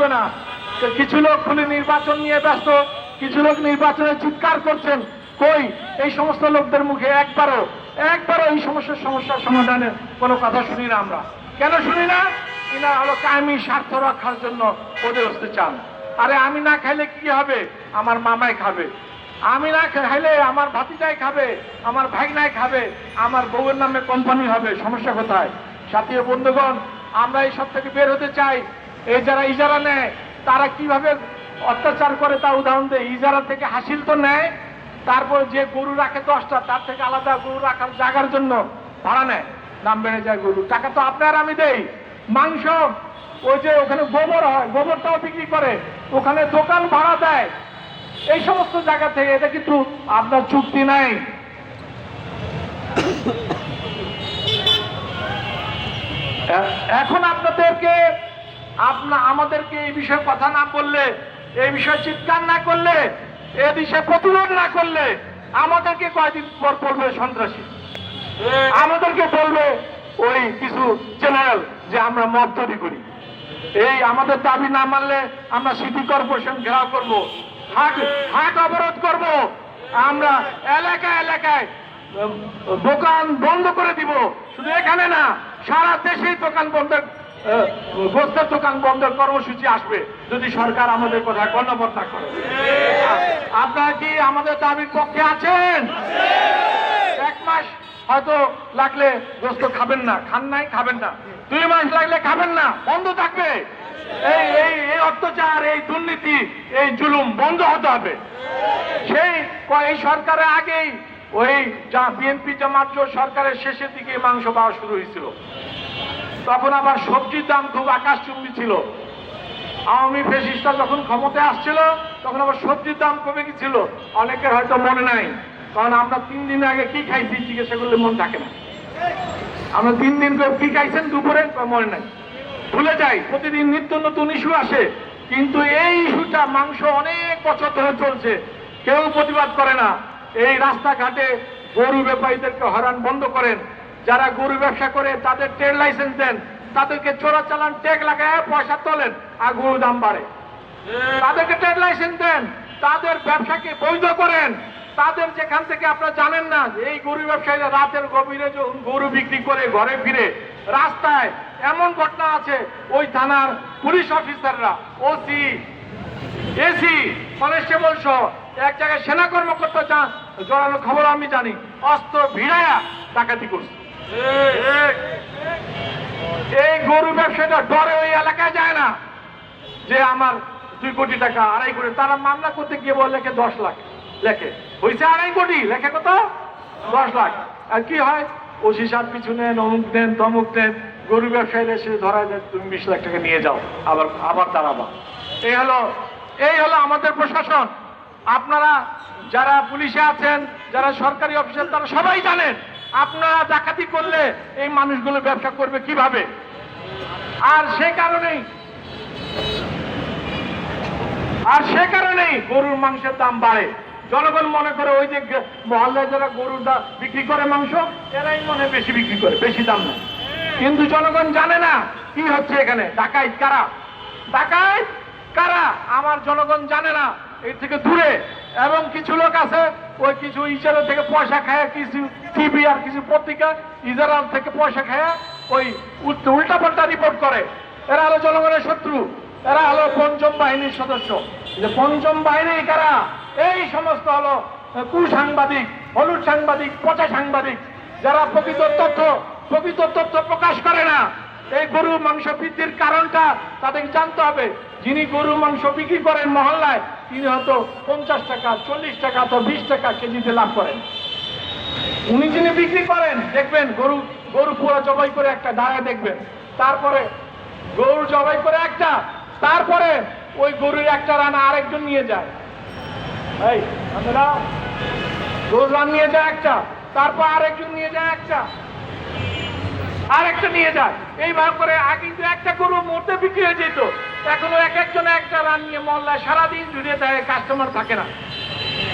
আসবে না। কিছু লোক খুলে নির্বাচন নিয়ে ব্যস্ত, কিছু লোক নির্বাচনে চিৎকার করছেন। কই? এই সমস্ত লোকদের মুখে একবারও একবারও এই সমস্যার সমস্যার সমাধানে কোনো কথা শুনি না আমরা। কেন শুনি না? এরা হলো কায়েমি স্বার্থ রক্ষার জন্য ওদের হতে চান। আরে আমি না খাইলে কি হবে? আমার মামাই খাবে। আমি না খাইলে আমার ভাতিজাই খাবে, আমার ভাইনাই খাবে, আমার বউয়ের নামে কোম্পানি হবে। সমস্যা কোথায়? সাথীয় বন্ধুগণ, আমরা এই সব থেকে বের হতে চাই। এই যারা ইজারা নেয়, তারা কীভাবে অত্যাচার করে তা উদাহরণ দেয় ইজারা থেকে হাসিল তো নেয়, তারপর যে গরু রাখে দশটা, তার থেকে আলাদা গরু রাখার জায়গার জন্য ভাড়া নেয়। দাম বেড়ে যায় গরু টাকা তো আপনার আমি দেই। মাংস, ওই যে ওখানে গোবর হয়, গোবরটাও বিক্রি করে, ওখানে দোকান ভাড়া দেয়। এই সমস্ত জায়গা থেকে এটা কিন্তু আপনার চুক্তি নাই। এখন আপনাদেরকে আপনা আমাদেরকে এই বিষয়ে কথা না বললে, এই বিষয়ে চিৎকার না করলে, এ বিষয়ে প্রতিরোধ না করলে আমাদেরকে কয়দিন পর পড়বে সন্ত্রাসী? আমাদেরকে বলবে ওই কিছু জেনারেল যে আমরা মদ তৈরি করি। এই আমাদের দাবি না মানলে আমরা সিটি কর্পোরেশন ঘেরাও করব, হাট হাট অবরোধ করব, আমরা এলাকা এলাকায় দোকান বন্ধ করে দিব। শুধু এখানে না, সারা দেশেই দোকান বন্ধ গোস্তের দোকান বন্ধের কর্মসূচি আসবে। যদি সরকার আমাদের কথা গণ্যবদ্ধ করে। আপনারা কি আমাদের দাবির পক্ষে আছেন? এক মাস হয়তো লাগলে গোস্ত খাবেন না, খান নাই, খাবেন না। দুই মাস লাগলে খাবেন না, বন্ধ থাকবে। এই এই এই অত্যাচার, এই দুর্নীতি, এই জুলুম বন্ধ হতে হবে। সেই এই সরকারের আগেই ওই বিএনপি জামাত সরকারের শেষের দিকে মাংস পাওয়া শুরু হয়েছিল। তখন আবার সবজির দাম খুব আকাশচুম্বী ছিল। আওয়ামী ফেসিস্টরা যখন ক্ষমতায় আসছিল, তখন আবার সবজির দাম কমে গেছিল। অনেকের হয়তো মনে নাই, কারণ আমরা তিন দিন আগে কি খাইছি জিজ্ঞাসা করলে মন থাকে না। আমরা তিন দিন করে কি খাইছেন দুপুরে মনে নাই। ভুলে যাই, প্রতিদিন নিত্য নতুন ইস্যু আসে, কিন্তু এই ইস্যুটা মাংস অনেক বছর ধরে চলছে। কেউ প্রতিবাদ করে না। এই রাস্তাঘাটে গরু ব্যাপারীদেরকে হরান বন্ধ করেন। যারা গরু ব্যবসা করে তাদের ট্রেড লাইসেন্স দেন, তাদেরকে চোরা চালান ট্যাগ লাগায় পয়সা তোলেন আর গরু দাম বাড়ে। তাদেরকে ট্রেড লাইসেন্স দেন, তাদের ব্যবসাকে বৈধ করেন। তাদের যেখান থেকে আপনারা জানেন না এই গরু ব্যবসায়ীরা রাতের গভীরে যখন গরু বিক্রি করে ঘরে ফিরে, রাস্তায় এমন ঘটনা আছে, ওই থানার পুলিশ অফিসাররা ওসি এসি কনস্টেবল সহ এক জায়গায় সেনা কর্মকর্তা জড়ানো খবর আমি জানি, অস্ত্র ভিড়ায়া ডাকাতি করছে। এই গরু ব্যবসাটা ডরে ওই এলাকায় যায় না। যে আমার দুই কোটি টাকা, আড়াই কোটি, তারা মামলা করতে গিয়ে বলে লেখে দশ লাখ লেখে। হয়েছে আড়াই কোটি, লেখে কত? দশ লাখ। আর কি হয়? ওসি সাহেব পিছু নেন, অমুক দেন তমুক দেন গরু ব্যবসায়ীরা এসে ধরা যায় তুমি বিশ লাখ টাকা নিয়ে যাও, আবার আবার দাঁড়াবা। এই হলো এই হলো আমাদের প্রশাসন। আপনারা যারা পুলিশে আছেন, যারা সরকারি অফিসার, তারা সবাই জানেন আপনারা ডাকাতি করলে এই মানুষগুলো ব্যবসা করবে কীভাবে? আর সে কারণেই, আর সে কারণেই গরুর মাংসের দাম বাড়ে। জনগণ মনে করে ওই যে মহল্লায় যারা গরুর বিক্রি করে মাংস, এরাই মনে বেশি বিক্রি করে, বেশি দাম নেয়। কিন্তু জনগণ জানে না কি হচ্ছে এখানে। ডাকাইত কারা? ডাকাইত কারা? আমার জনগণ জানে না, এর থেকে দূরে। এবং কিছু লোক আছে, ওই কিছু ইজারা থেকে পয়সা খায়, কিছু টিভি আর কিছু পত্রিকা ইজারা থেকে পয়সা খায়, ওই উল্টা পাল্টা রিপোর্ট করে। এরা হলো জনগণের শত্রু। এরা হলো পঞ্চম বাহিনীর সদস্য। যে পঞ্চম বাহিনী কারা? এই সমস্ত হলো কুসাংবাদিক, হলুদ সাংবাদিক, পচা সাংবাদিক, যারা প্রকৃত তথ্য প্রকৃত তথ্য প্রকাশ করে না। এই গরু মাংস বৃদ্ধির কারণটা তাদেরকে জানতে হবে। যিনি গরু মাংস বিক্রি করেন মহল্লায়, তিনি হয়তো পঞ্চাশ টাকা, চল্লিশ টাকা অথবা বিশ টাকা কেজিতে লাভ করেন। উনি যিনি বিক্রি করেন, দেখবেন গরু গরু পুরো জবাই করে একটা দাঁড়ায় দেখবেন। তারপরে গরু জবাই করে একটা, তারপরে ওই গরুর একটা রানা আরেকজন নিয়ে যায়। এই। গরুর রান নিয়ে যায় একটা, তারপর আরেকজন নিয়ে যায় একটা। আরেকটা নিয়ে যায় এইভাবে করে আগে কিন্তু একটা গরু মরতে বিক্রি হয়ে যেত। এখনও এক একজন একটা রান নিয়ে মহল্লায় সারাদিন জুড়ে দেয় কাস্টমার থাকে না।